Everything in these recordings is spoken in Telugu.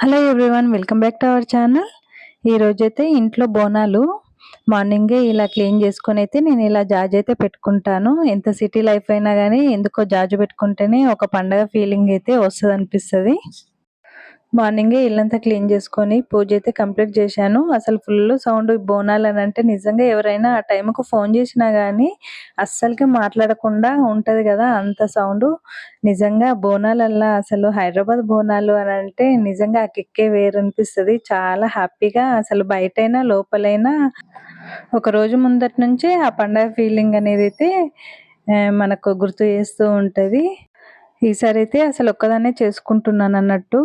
Hello everyone welcome back to our channel ఈరోజైతే ఇంట్లో బోనాలు మార్నింగే ఇలా క్లీన్ చేసుకొని అయితే నేను ఇలా జాజ్ అయితే పెట్టుకుంటాను. ఎంత సిటీ లైఫ్ అయినా కానీ ఎందుకో జాజు పెట్టుకుంటేనే ఒక పండగ ఫీలింగ్ అయితే వస్తుంది అనిపిస్తుంది మార్నింగే ఇల్లంతా క్లీన్ చేసుకొని పూజ అయితే కంప్లీట్ చేశాను. అసలు ఫుల్ సౌండ్ బోనాలు అని అంటే నిజంగా ఎవరైనా ఆ టైంకు ఫోన్ చేసినా కానీ అస్సలకి మాట్లాడకుండా ఉంటుంది కదా అంత సౌండ్. నిజంగా బోనాలల్లా అసలు హైదరాబాద్ బోనాలు అని అంటే నిజంగా ఆ కిక్కే వేరు అనిపిస్తుంది చాలా హ్యాపీగా అసలు బయటైనా లోపలైనా ఒక రోజు ముందటి నుంచే ఆ పండగ ఫీలింగ్ అనేది అయితే మనకు గుర్తు చేస్తూ ఉంటుంది. ఈసారి అయితే అసలు ఒక్కదాన్నే చేసుకుంటున్నాను అన్నట్టు.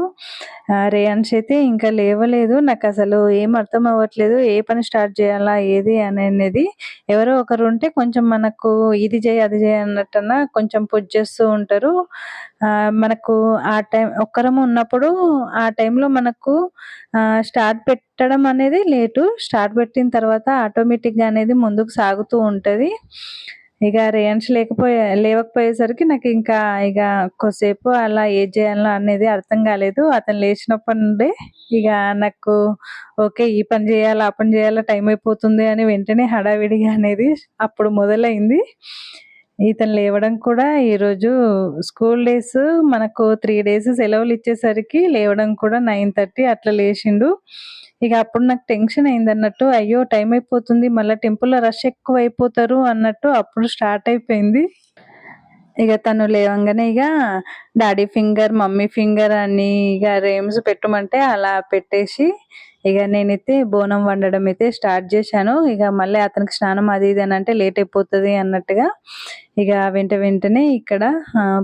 రేయాన్స్ అయితే ఇంకా లేవలేదు. నాకు అసలు ఏం అర్థం అవ్వట్లేదు. ఏ పని స్టార్ట్ చేయాలా ఏది అనేది. ఎవరో ఒకరు ఉంటే కొంచెం మనకు ఇది చేయి అది చేయి అన్నట్టన్నా కొంచెం పుజ్ చేస్తూ ఉంటారు. మనకు ఆ టైం ఒక్కరము ఉన్నప్పుడు ఆ టైంలో మనకు స్టార్ట్ పెట్టడం అనేది లేటు. స్టార్ట్ పెట్టిన తర్వాత ఆటోమేటిక్గా అనేది ముందుకు సాగుతూ ఉంటుంది. ఇక రేయన్స్ లేకపోయే లేవకపోయేసరికి నాకు ఇంకా ఇక కొద్దిసేపు అలా ఏం చేయాలో అనేది అర్థం కాలేదు. అతను లేచినప్పటి నుండి ఇక నాకు ఓకే ఈ పని చేయాలా ఆ పని చేయాలా టైం అయిపోతుంది అని వెంటనే హడావిడిగా అనేది అప్పుడు మొదలైంది. ఇతను లేవడం కూడా ఈరోజు స్కూల్ డేస్ మనకు త్రీ డేస్ సెలవులు ఇచ్చేసరికి లేవడం కూడా నైన్ థర్టీ అట్లా లేచిండు. ఇక అప్పుడు నాకు టెన్షన్ అయింది అన్నట్టు అయ్యో టైం అయిపోతుంది మళ్ళీ టెంపుల్లో రష్ ఎక్కువ అయిపోతారు అన్నట్టు అప్పుడు స్టార్ట్ అయిపోయింది. ఇక తను లేవంగానే ఇక డాడీ ఫింగర్ మమ్మీ ఫింగర్ అని ఇక రేమ్స్ పెట్టమంటే అలా పెట్టేసి ఇక నేనైతే బోనం వండడం అయితే స్టార్ట్ చేశాను. ఇక మళ్ళీ అతనికి స్నానం అది ఇది అని అంటే లేట్ అయిపోతుంది అన్నట్టుగా ఇక వెంట వెంటనే ఇక్కడ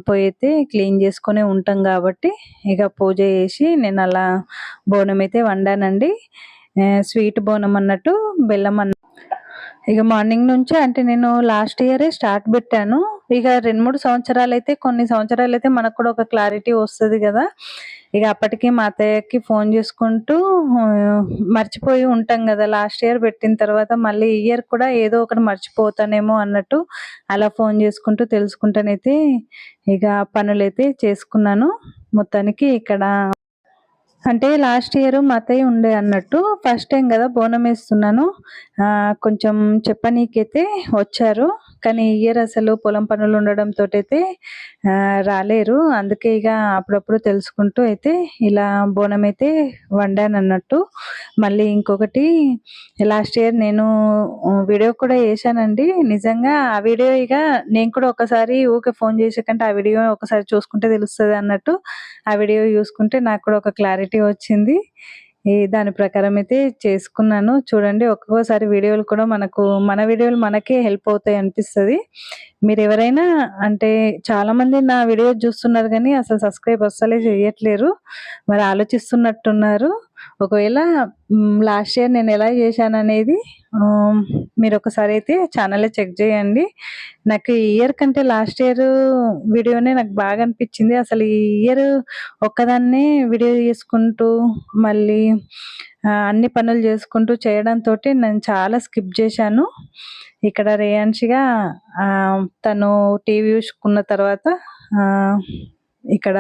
పోయి అయితే క్లీన్ చేసుకొని ఉంటాం కాబట్టి ఇక పూజ చేసి నేను అలా బోనం అయితే వండానండి. స్వీట్ బోనం అన్నట్టు బెల్లం అన్న ఇక మార్నింగ్ నుంచి అంటే నేను లాస్ట్ ఇయరే స్టార్ట్ పెట్టాను. ఇక రెండు మూడు సంవత్సరాలు అయితే కొన్ని సంవత్సరాలు అయితే మనకు కూడా ఒక క్లారిటీ వస్తుంది కదా. ఇక అప్పటికి మా అత్తయ్యకి ఫోన్ చేసుకుంటూ మర్చిపోయి ఉంటాం కదా లాస్ట్ ఇయర్ పెట్టిన తర్వాత మళ్ళీ ఇయర్ కూడా ఏదో ఒకటి మర్చిపోతానేమో అన్నట్టు అలా ఫోన్ చేసుకుంటూ తెలుసుకుంటానైతే ఇక పనులైతే చేసుకున్నాను. మొత్తానికి ఇక్కడ అంటే లాస్ట్ ఇయర్ మా అత్తయ్య ఉండే అన్నట్టు ఫస్ట్ టైం కదా బోనం వేస్తున్నాను. కొంచెం చెప్పనీకైతే వచ్చారు. కానీ ఇయర్ అసలు పొలం పనులు ఉండడంతో అయితే రాలేరు. అందుకే ఇక అప్పుడప్పుడు తెలుసుకుంటూ అయితే ఇలా బోనం అయితే వండాను అన్నట్టు. మళ్ళీ ఇంకొకటి లాస్ట్ ఇయర్ నేను వీడియో కూడా వేసానండి నిజంగా ఆ వీడియో ఇక నేను కూడా ఒకసారి ఊకే ఫోన్ చేసే కంటే ఆ వీడియో ఒకసారి చూసుకుంటే తెలుస్తుంది అన్నట్టు. ఆ వీడియో చూసుకుంటే నాకు కూడా ఒక క్లారిటీ వచ్చింది. ఈ దాని ప్రకారం అయితే చేసుకున్నాను. చూడండి ఒక్కొక్కసారి వీడియోలు కూడా మనకు మన వీడియోలు మనకే హెల్ప్ అవుతాయి అనిపిస్తుంది. మీరు ఎవరైనా అంటే చాలా మంది నా వీడియో చూస్తున్నారు కానీ అసలు సబ్స్క్రైబ్ అస్సలే చేయట్లేరు మరి ఆలోచిస్తున్నట్టున్నారు. ఒకవేళ లాస్ట్ ఇయర్ నేను ఎలా చేశాను అనేది మీరు ఒకసారి అయితే ఛానల్లో చెక్ చేయండి. నాకు ఈ ఇయర్ కంటే లాస్ట్ ఇయర్ వీడియోనే నాకు బాగా అనిపించింది. అసలు ఈ ఇయర్ ఒక్కదాన్నే వీడియో చేసుకుంటూ మళ్ళీ అన్ని పనులు చేసుకుంటూ చేయడంతో నేను చాలా స్కిప్ చేశాను. ఇక్కడ రేయాన్షిగా తను టీవీ చూసుకున్న తర్వాత ఇక్కడ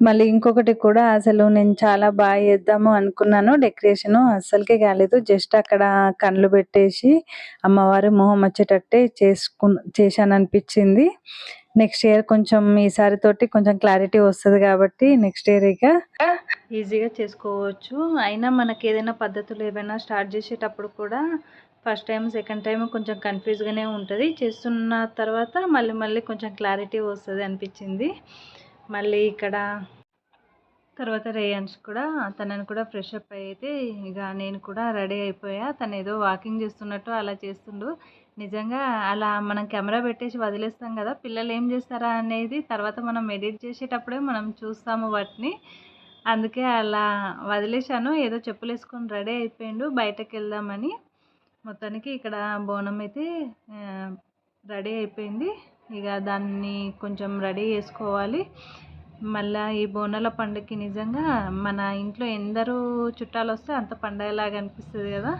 మళ్ళీ ఇంకొకటి కూడా అసలు నేను చాలా బాగా చేద్దాము అనుకున్నాను. డెకరేషన్ అస్సలకే కాలేదు. జస్ట్ అక్కడ కళ్ళు పెట్టేసి అమ్మవారు మొహం వచ్చేటట్టే చేసుకు చేశాను అనిపించింది నెక్స్ట్ ఇయర్ కొంచెం ఈసారి తోటి కొంచెం క్లారిటీ వస్తుంది కాబట్టి నెక్స్ట్ ఇయర్ ఇక ఈజీగా చేసుకోవచ్చు. అయినా మనకి ఏదైనా పద్ధతులు ఏమైనా స్టార్ట్ చేసేటప్పుడు కూడా ఫస్ట్ టైం సెకండ్ టైం కొంచెం కన్ఫ్యూజ్గానే ఉంటుంది. చేస్తున్న తర్వాత మళ్ళీ మళ్ళీ కొంచెం క్లారిటీ వస్తుంది అనిపించింది. మళ్ళీ ఇక్కడ తర్వాత రేయన్స్ కూడా తనని కూడా ఫ్రెష్ అప్ అయితే ఇక నేను కూడా రెడీ అయిపోయా. తను ఏదో వాకింగ్ చేస్తున్నట్టు అలా చేస్తుండు. నిజంగా అలా మనం కెమెరా పెట్టేసి వదిలేస్తాం కదా పిల్లలు ఏం చేస్తారా అనేది తర్వాత మనం ఎడిట్ చేసేటప్పుడే మనం చూస్తాము వాటిని. అందుకే అలా వదిలేశాను. ఏదో చెప్పులు వేసుకొని రెడీ అయిపోయిండు. బయటకు వెళ్దామని. మొత్తానికి ఇక్కడ బోనం అయితే రెడీ అయిపోయింది. ఇక దాన్ని కొంచెం రెడీ చేసుకోవాలి. మళ్ళీ ఈ బోనాల పండుగకి నిజంగా మన ఇంట్లో ఎందరూ చుట్టాలు వస్తే అంత పండగలాగా అనిపిస్తుంది కదా.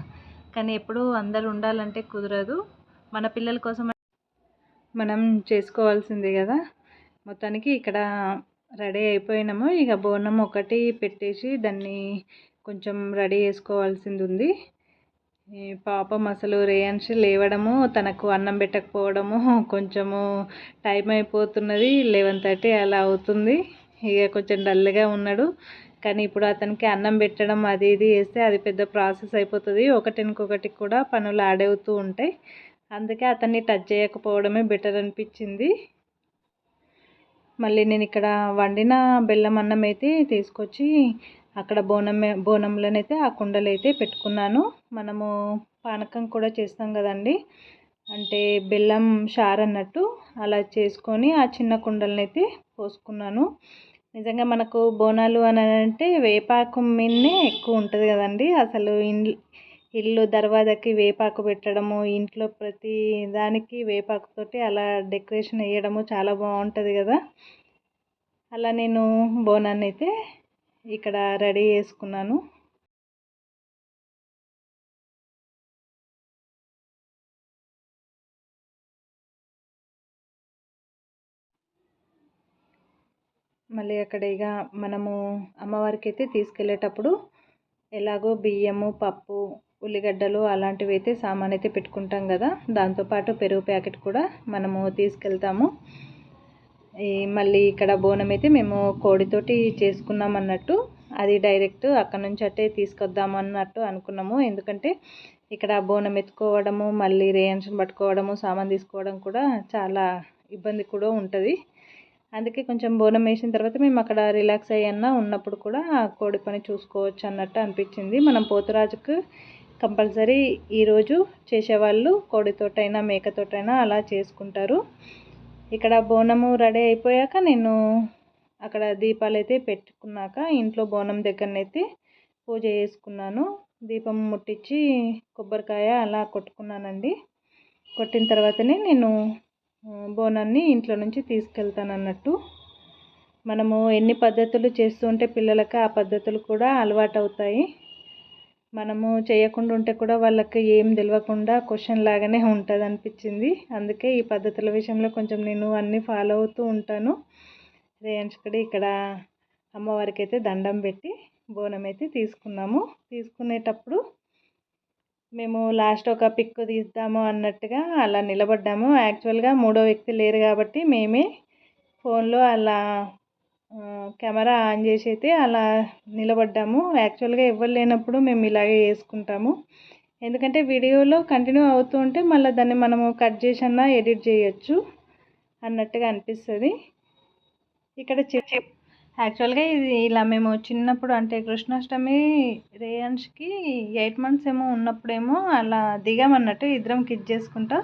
కానీ ఎప్పుడు అందరు ఉండాలంటే కుదరదు. మన పిల్లల కోసం మనం చేసుకోవాల్సిందే కదా. మొత్తానికి ఇక్కడ రెడీ అయిపోయినాము. ఇక బోనం ఒకటి పెట్టేసి దాన్ని కొంచెం రెడీ చేసుకోవాల్సింది ఉంది. పాపం అసలు రేయాన్షి లేవడము తనకు అన్నం పెట్టకపోవడము కొంచెము టైం అయిపోతున్నది లెవెన్ థర్టీ అలా అవుతుంది. ఇక కొంచెం డల్గా ఉన్నాడు. కానీ ఇప్పుడు అతనికి అన్నం పెట్టడం అది ఇది వేస్తే అది పెద్ద ప్రాసెస్ అయిపోతుంది. ఒకటికొకటి కూడా పనులు ఆడవుతూ ఉంటాయి. అందుకే అతన్ని టచ్ చేయకపోవడమే బెటర్ అనిపించింది. మళ్ళీ నేను ఇక్కడ వండిన బెల్లం అన్నం అయితే తీసుకొచ్చి అక్కడ బోనం బోనంలోనైతే ఆ కుండలు అయితే పెట్టుకున్నాను. మనము పానకం కూడా చేస్తాం కదండి. అంటే బెల్లం షార్ అన్నట్టు అలా చేసుకొని ఆ చిన్న కుండలనైతే పోసుకున్నాను. నిజంగా మనకు బోనాలు అని అంటే వేపాకు మీదనే ఎక్కువ ఉంటుంది కదండి. అసలు ఇండ్లు ఇల్లు దర్వాజకి వేపాకు పెట్టడము ఇంట్లో ప్రతి దానికి వేపాకుతోటి అలా డెకరేషన్ వేయడము చాలా బాగుంటుంది కదా. అలా నేను బోనాన్ని అయితే ఇక్కడ రెడీ చేసుకున్నాను. మళ్ళీ అక్కడ ఇక మనము అమ్మవారికి అయితే తీసుకెళ్ళేటప్పుడు ఎలాగో బియ్యము పప్పు ఉల్లిగడ్డలు అలాంటివి అయితే సామాన్ అయితే పెట్టుకుంటాం కదా. దాంతోపాటు పెరుగు ప్యాకెట్ కూడా మనము తీసుకెళ్తాము. మళ్ళీ ఇక్కడ బోనం అయితే మేము కోడితోటి చేసుకున్నాం అన్నట్టు అది డైరెక్ట్ అక్కడ నుంచి అట్టే తీసుకొద్దాం అన్నట్టు అనుకున్నాము. ఎందుకంటే ఇక్కడ బోనం ఎత్తుకోవడము మళ్ళీ రేయన్షన్ పట్టుకోవడము సామాన్ తీసుకోవడం కూడా చాలా ఇబ్బంది కూడా ఉంటుంది. అందుకే కొంచెం బోనం వేసిన తర్వాత మేము అక్కడ రిలాక్స్ అయ్యన్నా ఉన్నప్పుడు కూడా కోడి పని చూసుకోవచ్చు అన్నట్టు అనిపించింది. మనం పోతురాజుకు కంపల్సరీ ఈరోజు చేసేవాళ్ళు కోడితోటైనా మేకతోటైనా అలా చేసుకుంటారు. ఇక్కడ బోనము రెడీ అయిపోయాక నేను అక్కడ దీపాలు అయితే పెట్టుకున్నాక ఇంట్లో బోనం దగ్గరనైతే పూజ చేసుకున్నాను. దీపం ముట్టించి కొబ్బరికాయ అలా కొట్టుకున్నానండి. కొట్టిన తర్వాతనే నేను బోనాన్ని ఇంట్లో నుంచి తీసుకెళ్తాను అన్నట్టు మనము ఎన్ని పద్ధతులు చేస్తుంటే పిల్లలకి ఆ పద్ధతులు కూడా అలవాటు అవుతాయి మనము చేయకుండా ఉంటే కూడా వాళ్ళకి ఏం తెలియకుండా క్వశ్చన్ లాగానే ఉంటుంది అనిపించింది అందుకే ఈ పద్ధతుల విషయంలో కొంచెం నేను అన్నీ ఫాలో అవుతూ ఉంటాను. రేయంచుకడి ఇక్కడ అమ్మవారికి అయితే దండం పెట్టి బోనం అయితే తీసుకున్నాము. తీసుకునేటప్పుడు మేము లాస్ట్ ఒక పిక్ తీద్దాము అన్నట్టుగా అలా నిలబడ్డాము. యాక్చువల్గా మూడో వ్యక్తి లేరు కాబట్టి మేమే ఫోన్లో అలా కెమెరా ఆన్ చేసి అయితే అలా నిలబడ్డాము. యాక్చువల్గా ఎవరు లేనప్పుడు మేము ఇలాగే వేసుకుంటాము ఎందుకంటే వీడియోలో కంటిన్యూ అవుతూ ఉంటే మళ్ళీ దాన్ని మనము కట్ చేసన్నా ఎడిట్ చేయొచ్చు అన్నట్టుగా అనిపిస్తుంది. ఇక్కడ చెప్ యాక్చువల్గా ఇది ఇలా మేము చిన్నప్పుడు అంటే కృష్ణాష్టమి రేయన్స్కి ఎయిట్ మంత్స్ ఏమో ఉన్నప్పుడేమో అలా దిగామన్నట్టు ఇద్దరం కిచ్ చేసుకుంటాం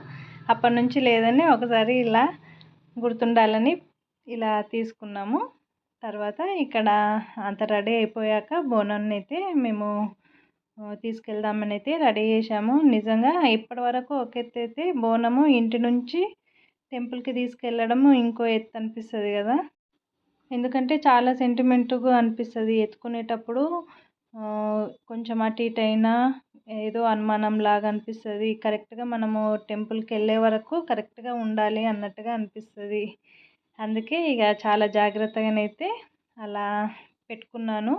అప్పటి నుంచి లేదని ఒకసారి ఇలా గుర్తుండాలని ఇలా తీసుకున్నాము. తర్వాత ఇక్కడ అంత రెడీ అయిపోయాక బోనాన్ని అయితే మేము తీసుకెళ్దామని అయితే రెడీ చేసాము నిజంగా ఇప్పటి వరకు ఒక ఎత్తు అయితే బోనము ఇంటి నుంచి టెంపుల్కి తీసుకెళ్ళడము ఇంకో ఎత్తు అనిపిస్తుంది కదా. ఎందుకంటే చాలా సెంటిమెంట్గా అనిపిస్తుంది ఎత్తుకునేటప్పుడు. కొంచెం అటు ఇటు అయినా ఏదో అనుమానం లాగా అనిపిస్తుంది. కరెక్ట్గా మనము టెంపుల్కి వెళ్ళే వరకు కరెక్ట్గా ఉండాలి అన్నట్టుగా అనిపిస్తుంది. అందుకే ఇక చాలా జాగ్రత్తగానైతే అలా పెట్టుకున్నాను.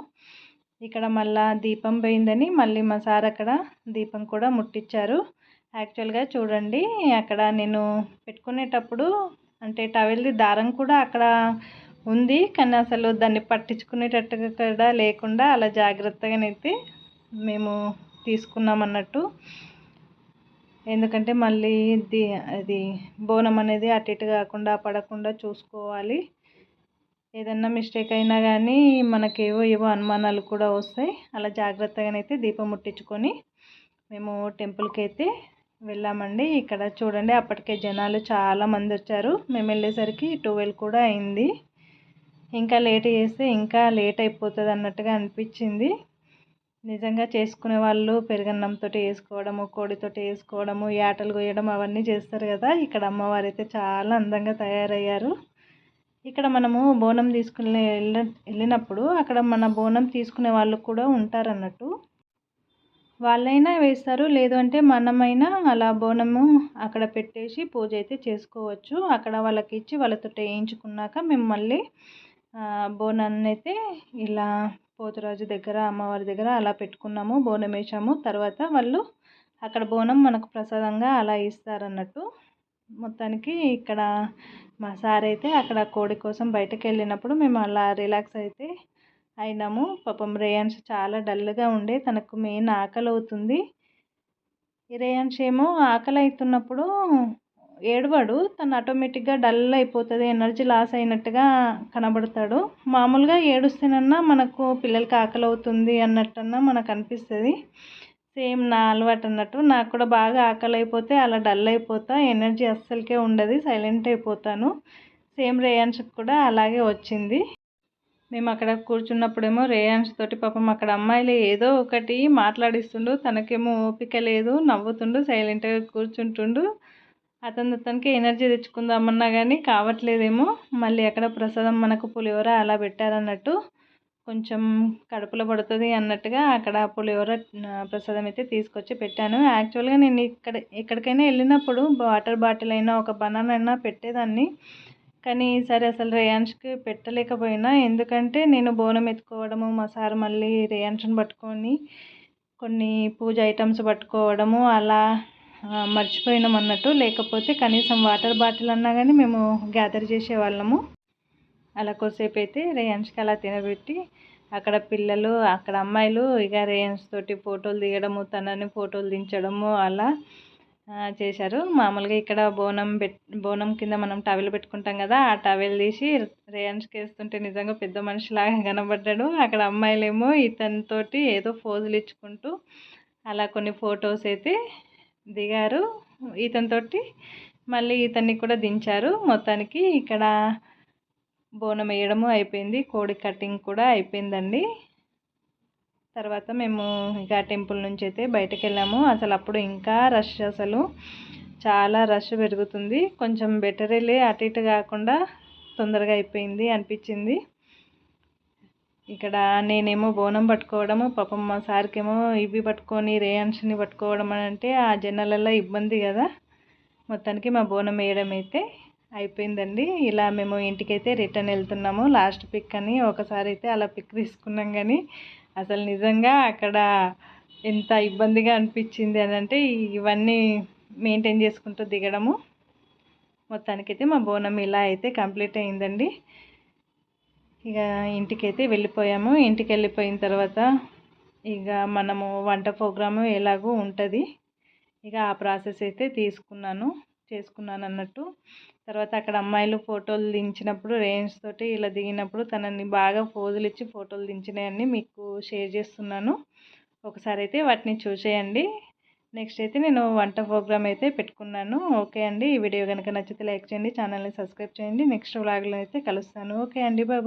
ఇక్కడ మళ్ళా దీపం పోయిందని మళ్ళీ మా సార్ అక్కడ దీపం కూడా ముట్టించారు యాక్చువల్గా చూడండి అక్కడ నేను పెట్టుకునేటప్పుడు అంటే టవెల్ది దారం కూడా అక్కడ ఉంది కానీ అసలు దాన్ని పట్టించుకునేటట్టుగా కూడా లేకుండా అలా జాగ్రత్తగానైతే మేము తీసుకున్నాం అన్నట్టు ఎందుకంటే మళ్ళీ ది అది బోనం అనేది అటు ఇటు కాకుండా పడకుండా చూసుకోవాలి. ఏదన్నా మిస్టేక్ అయినా కానీ మనకేవో ఏవో అనుమానాలు కూడా వస్తాయి. అలా జాగ్రత్తగానైతే దీపం ముట్టించుకొని మేము టెంపుల్కి అయితే వెళ్ళామండి. ఇక్కడ చూడండి అప్పటికే జనాలు చాలా మంది వచ్చారు. మేము వెళ్ళేసరికి ట్వెల్వ్ కూడా అయింది. ఇంకా లేట్ చేస్తే ఇంకా లేట్ అయిపోతుంది అన్నట్టుగా అనిపించింది. నిజంగా చేసుకునే వాళ్ళు పెరుగన్నంతో వేసుకోవడము కోడితో వేసుకోవడము యాటలు కొయ్యడం అవన్నీ చేస్తారు కదా. ఇక్కడ అమ్మవారు అయితే చాలా అందంగా తయారయ్యారు. ఇక్కడ మనము బోనం తీసుకునే వెళ్ళ వెళ్ళినప్పుడు అక్కడ మన బోనం తీసుకునే వాళ్ళు కూడా ఉంటారు అన్నట్టు వాళ్ళైనా వేస్తారు లేదు అంటే మనమైనా అలా బోనము అక్కడ పెట్టేసి పూజ అయితే చేసుకోవచ్చు. అక్కడ వాళ్ళకి ఇచ్చి వాళ్ళతో వేయించుకున్నాక మేము మళ్ళీ బోనాన్ని అయితే ఇలా పోతురాజు దగ్గర అమ్మవారి దగ్గర అలా పెట్టుకున్నాము బోనం వేసాము తర్వాత వాళ్ళు అక్కడ బోనం మనకు ప్రసాదంగా అలా ఇస్తారన్నట్టు మొత్తానికి ఇక్కడ మా సార్ అయితే అక్కడ కోడి కోసం బయటకు వెళ్ళినప్పుడు మేము అలా రిలాక్స్ అయితే అయినాము. పాపం రేయాన్స్ చాలా డల్గా ఉండే తనకు మెయిన్ ఆకలి అవుతుంది రేయాన్స్ ఏమో ఆకలి అవుతున్నప్పుడు ఏడవాడు. తను ఆటోమేటిక్గా డల్ అయిపోతుంది ఎనర్జీ లాస్ అయినట్టుగా కనబడతాడు. మామూలుగా ఏడుస్తేనన్నా మనకు పిల్లలకి ఆకలి అవుతుంది అన్నట్టన్నా మనకు అనిపిస్తుంది. సేమ్ నా అలవాటు అన్నట్టు. నాకు కూడా బాగా ఆకలి అయిపోతే అలా డల్ అయిపోతా ఎనర్జీ అస్సలకే ఉండదు సైలెంట్ అయిపోతాను. సేమ్ రేయాన్షిప్ కూడా అలాగే వచ్చింది. మేము అక్కడ కూర్చున్నప్పుడేమో రేయాన్స్ తోటి పాపం అక్కడ అమ్మాయిలు ఏదో ఒకటి మాట్లాడిస్తుండు. తనకేమో ఓపిక లేదు నవ్వుతుండు సైలెంట్గా కూర్చుంటుండు. అతను అతనికి ఎనర్జీ తెచ్చుకుందామన్నా కానీ కావట్లేదేమో. మళ్ళీ అక్కడ ప్రసాదం మనకు పులిహోర అలా పెట్టారన్నట్టు కొంచెం కడుపులో పడుతుంది అన్నట్టుగా అక్కడ పులిహోర ప్రసాదం అయితే తీసుకొచ్చి పెట్టాను. యాక్చువల్గా నేను ఇక్కడ ఎక్కడికైనా వెళ్ళినప్పుడు వాటర్ బాటిల్ అయినా ఒక బనానా అయినా పెట్టేదాన్ని. కానీ ఈసారి అసలు రేయాన్స్కి పెట్టలేకపోయినా. ఎందుకంటే నేను బోనం ఎత్తుకోవడము మా సార్ మళ్ళీ రేయాన్స్ని పట్టుకొని కొన్ని పూజ ఐటమ్స్ పట్టుకోవడము అలా మర్చిపోయినాం అన్నట్టు. లేకపోతే కనీసం వాటర్ బాటిల్ అన్నా కానీ మేము గ్యాదర్ చేసేవాళ్ళము. అలా కొద్దిసేపు అయితే రేయాన్స్కి అలా తినబెట్టి అక్కడ పిల్లలు అక్కడ అమ్మాయిలు ఇక రేయన్స్ తోటి ఫోటోలు దిగడము తనని ఫోటోలు దించడము అలా చేశారు. మామూలుగా ఇక్కడ బోనం పెట్ బోనం కింద మనం టవెల్ పెట్టుకుంటాం కదా ఆ టవెల్ తీసి రేయన్స్కి వేస్తుంటే నిజంగా పెద్ద మనిషిలాగా కనబడ్డాడు. అక్కడ అమ్మాయిలేమో ఇతనితోటి ఏదో ఫోజులు ఇచ్చుకుంటూ అలా కొన్ని ఫొటోస్ అయితే దిగారు. ఈతనితో మళ్ళీ ఈతన్ని కూడా దించారు. మొత్తానికి ఇక్కడ బోనం వేయడము అయిపోయింది. కోడి కటింగ్ కూడా అయిపోయిందండి. తర్వాత మేము ఇంకా టెంపుల్ నుంచి అయితే బయటకు వెళ్ళాము. అసలు అప్పుడు ఇంకా రష్ అసలు. చాలా రష్ పెరుగుతుంది. కొంచెం బెటర్ వెళ్ళి అటు ఇటు కాకుండా తొందరగా అయిపోయింది అనిపించింది. ఇక్కడ నేనేమో బోనం పట్టుకోవడము పాపం మా సార్కేమో ఇవి పట్టుకొని రేయాన్స్ని పట్టుకోవడం అని అంటే ఆ జనాలలో ఇబ్బంది కదా. మొత్తానికి మా బోనం వేయడం అయితే అయిపోయిందండి. ఇలా మేము ఇంటికైతే రిటర్న్ వెళ్తున్నాము. లాస్ట్ పిక్ అని ఒకసారి అయితే అలా పిక్ తీసుకున్నాం కానీ అసలు నిజంగా అక్కడ ఎంత ఇబ్బందిగా అనిపించింది అని అంటే ఇవన్నీ మెయింటైన్ చేసుకుంటూ దిగడము. మొత్తానికైతే మా బోనం ఇలా అయితే కంప్లీట్ అయిందండి. ఇక ఇంటికైతే వెళ్ళిపోయాము. ఇంటికి వెళ్ళిపోయిన తర్వాత ఇక మనము వంట ప్రోగ్రాము ఎలాగో ఉంటుంది. ఇక ఆ ప్రాసెస్ అయితే తీసుకున్నాను చేసుకున్నాను అన్నట్టు. తర్వాత అక్కడ అమ్మాయిలు ఫోటోలు దించినప్పుడు రేంజ్ తోటి ఇలా దిగినప్పుడు తనని బాగా పోజులు ఇచ్చి ఫోటోలు దించినాయని మీకు షేర్ చేస్తున్నాను. ఒకసారి అయితే వాటిని చూసేయండి. నెక్స్ట్ అయితే నేను వంట ప్రోగ్రామ్ అయితే పెట్టుకున్నాను. ఓకే అండి. ఈ వీడియో కనుక నచ్చితే లైక్ చేయండి ఛానల్ని సబ్స్క్రైబ్ చేయండి. నెక్స్ట్ వ్లాగ్లో అయితే కలుస్తాను. ఓకే అండి. బాయ్.